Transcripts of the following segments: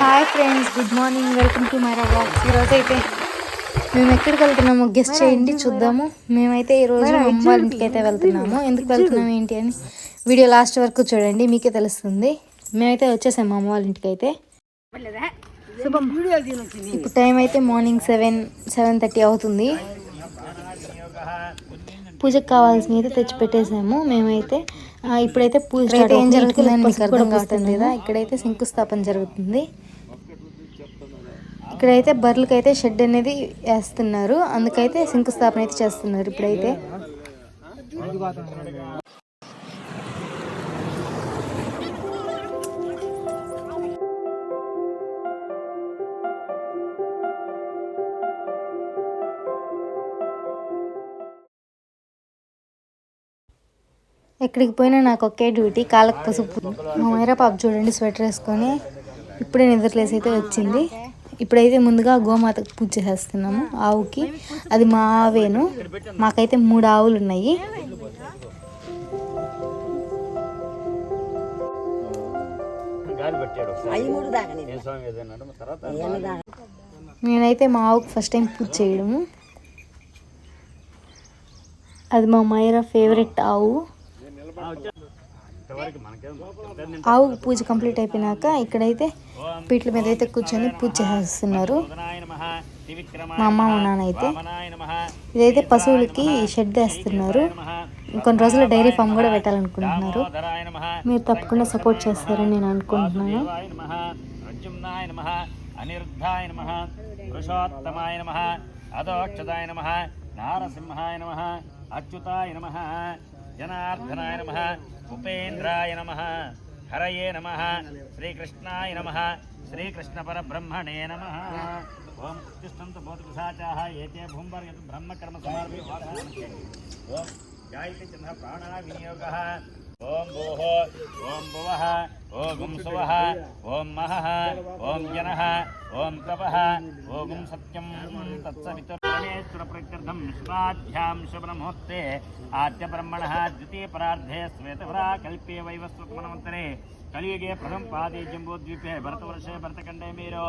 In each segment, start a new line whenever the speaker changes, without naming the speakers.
Hi friends good morning welcome to my ఈరోజు అయితే మేము ఎక్కడికి వెళ్తున్నామో? గెస్ట్ చేయండి చూద్దాము. మేమైతే ఈరోజు అమ్మ వాళ్ళ ఇంటికి అయితే వెళ్తున్నాము. ఎందుకు వెళ్తున్నాము ఏంటి అని వీడియో లాస్ట్ వరకు చూడండి మీకే తెలుస్తుంది. మేమైతే వచ్చేసాము అమ్మ వాళ్ళ ఇంటికి అయితే ఇప్పుడు టైం అయితే మార్నింగ్ సెవెన్ సెవెన్ థర్టీ అవుతుంది. పూజకు కావాల్సిన అయితే తెచ్చి పెట్టేసాము మేమైతే ఇప్పుడైతే పూజ ఏం కదా ఇక్కడైతే శంకుస్థాపన జరుగుతుంది. ఇక్కడైతే బర్రెలకి అయితే షెడ్ అనేది వేస్తున్నారు. అందుకైతే శంకుస్థాపన అయితే చేస్తున్నారు ఇప్పుడైతే. ఎక్కడికి పోయినా నాకు ఒకే డ్యూటీ కాళ్ళకు పసుపు. మా మైరా పాప చూడండి స్వెటర్ వేసుకొని ఇప్పుడే నిద్రలేసి అయితే వచ్చింది. ఇప్పుడైతే ముందుగా గోమాతకు పూజ చేసేస్తున్నాము ఆవుకి. అది మా ఆవేను. మాకైతే మూడు ఆవులు ఉన్నాయి. నేనైతే మా ఆవుకి ఫస్ట్ టైం పూజ చేయడము. అది మా మైరా ఫేవరెట్ ఆవు. ఆవు పూజ కంప్లీట్ అయిపోయినాక ఇక్కడైతే పీట్ల మీద అయితే కూర్చొని పూజ చేస్తున్నారు. మా అమ్మ మా నాన్న అయితే. ఇదైతే పశువులకి షెడ్ వేస్తున్నారు. ఇంకొన్ని రోజులు డైరీ ఫామ్ కూడా పెట్టాలనుకుంటున్నారు. మీరు తప్పకుండా సపోర్ట్ చేస్తారని నేను అనుకుంటున్నాను.
వాసుదేవాయ నమః అనిరుద్ధాయ పురుషోత్తమాయ నమ అదోక్షదాయ నమ నారసింహాయ నమ అచ్యుతాయ నమ జనార్దనాయ నమః ఉపేంద్రాయ నమః హరయే నమః శ్రీకృష్ణాయ నమః శ్రీకృష్ణ పరబ్రహ్మణే నమః ఓం తిష్టంతు భౌతికసాచాః ఏతే భూంబర్యత్ బ్రహ్మకర్మ సమార్పి ఓం గాయత్రి చంద్ర ప్రాణ వినియోగः ఓం భూః ఓం భువః ఓం సువః ఓం మహః ఓం జనః ఓం తపః ఓం సత్యం తత్సవితుర్గణేశ్వర शुक्लप्रत्यर्थं आद्य ब्रह्मण द्वितीय द्वितीयपरार्धे श्वेत कल्पे मनमंत्रे कलियगे फलम पादे जम्बोद्वीपे भरतवर्षे भरतखंडे मेरो।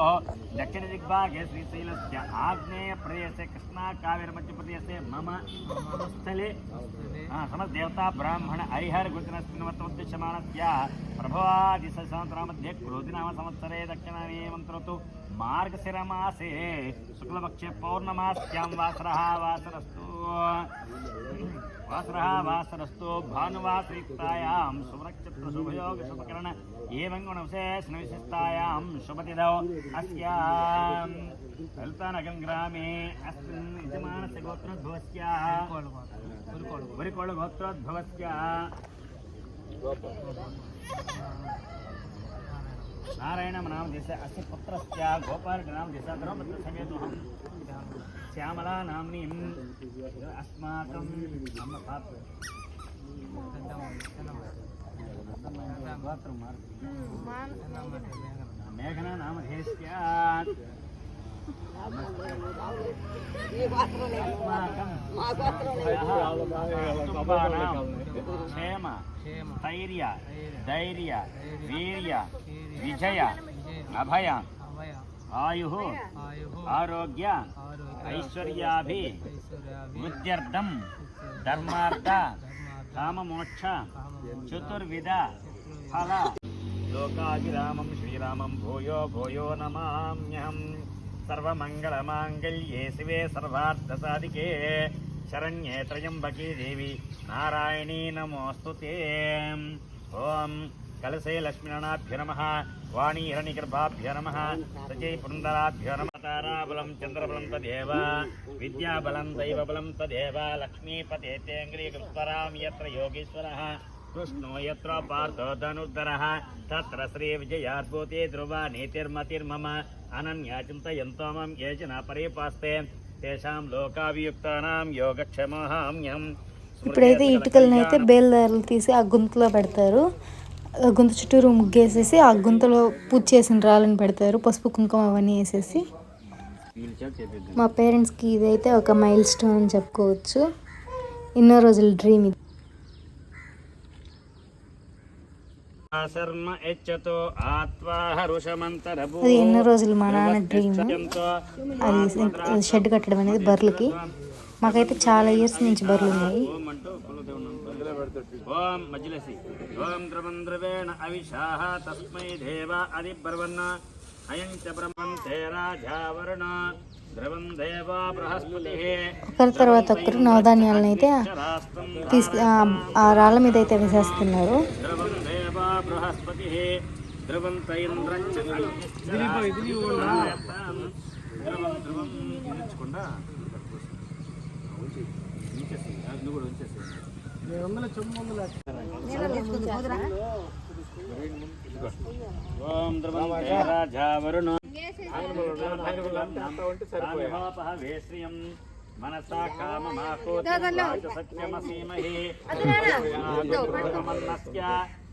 दक्षिण दिग्भागे श्रीशैलस्य आग्नेय प्रदेशे कृष्णा कावेरी मध्यप्रदेशे मम स्थले हाँ समस्त देवता ब्राह्मण हरिहर गुजन स्थितमत्तमुद्देश्यमाण प्रभवादिशसहस्रमध्ये क्रोधिनाम संवत्सरे दक्षिण मंत्रो तु मार्गशिरमासे शुक्लपक्षे पौर्णमास्यां वासरः, वासरस्तु। वासरः वासरस्तो भानुवासरिक्तायां सुवरक्षत्रशुभयोगशुभकरण एवं शुभतिदौ अस्यां कल्पनगङ्ग्रामे अस्मिन् यजमानस्य गोत्रोद्भवस्याः। उरिकोळुगोत्रोद्भवस्याः नारायणं नाम दिश अस्य पुत्रस्य गोपार्गणां दिश द्रौपद्रसमेतुहं श्यामला नाम्नीम् अस्माकं मम पात्र मेघना नामधेस्या अस्माकं స్థైర్య ధైర్య వీర్య విజయ అభయ ఆయు ఆరోగ్య ఐశ్వర్యాభి వృద్ధ్యర్థం ధర్మార్థ కామమోక్ష చతుర్విధ. ఫల. లోకాభిరామం శ్రీరామం భూయో భూయో నమామ్యహం. సర్వమంగళమాంగళ్యే శివే సర్వార్థసాధికే. शरण्ये त्र्यम्बकी देवी। नारायणी नमोस्तु ते। ॐ कलसे लक्ष्मीनारायणाभ्य नम। वाणी हिरणिगर्भाभ्य नम। सजै पुंदराभ्य नम। ताराबलं, चन्द्रबलं तदेव। विद्याबलं, दैवबलं तदेव। लक्ष्मीपते तेऽङ्ग्रीकृत्वरां यत्र योगीश्वरः। कृष्णो यत्र पार्थो धनुर्धरः। तत्र श्रीविजयाद्भूते ध्रुवा, नीतिर्मतिर्मम। अनन्या चिन्तयन्तो मम, ये जना परिपास्ते। తేషాం లోకాభియుక్తానాం యోగక్షమాహామ్యం
ఇప్పుడైతే ఇటుకలను అయితే బేల్దారులు తీసి ఆ గుంతలో పెడతారు. ఆ గుంత చుట్టూరు ముగ్గేసేసి ఆ గుంతలో పూజ చేసిన రాళ్ళని పెడతారు. పసుపు కుంకుమ అవన్నీ వేసేసి. మా పేరెంట్స్కి ఇదైతే ఒక మైల్ స్టోన్ అని చెప్పుకోవచ్చు. ఎన్నో రోజుల డ్రీమ్ ఇది. అది ఎన్నో రోజులు మా నాన్న డ్రీమ్ అది షెడ్ కట్టడం అనేది బర్రెలకి. మాకైతే చాలా ఇయర్స్ నుంచి బర్రెలు ఉన్నాయి.
ఓం మజ్లసి. ఓం తస్మై దేవ అది బ్రవన్న అయం చ రాజావరుణ
ఒకరి తర్వాత ఒకరు నవధాన్యాలను అయితే తీసుకు ఆ- రాళ్ళ మీద అయితే వేసేస్తున్నారు.
బృహస్పతి ద్రవం తైంద్రం చ ద్రవం ద్రవం ఉంచకుండా ఉంచేసి అది నువ్వు కూడా ఉంచేసి ఓం ద్రవం రాజావరుణ వేశ్రియం మనసా కామమాకోతి సత్యమసీమహి.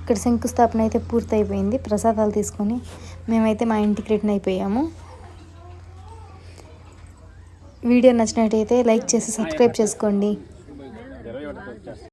ఇక్కడ శంకుస్థాపన అయితే పూర్తయిపోయింది. ప్రసాదాలు తీసుకొని మేమైతే మా ఇంటికి రిటర్న్ అయిపోయాము. వీడియో నచ్చినట్టయితే లైక్ చేసి సబ్స్క్రైబ్ చేసుకోండి.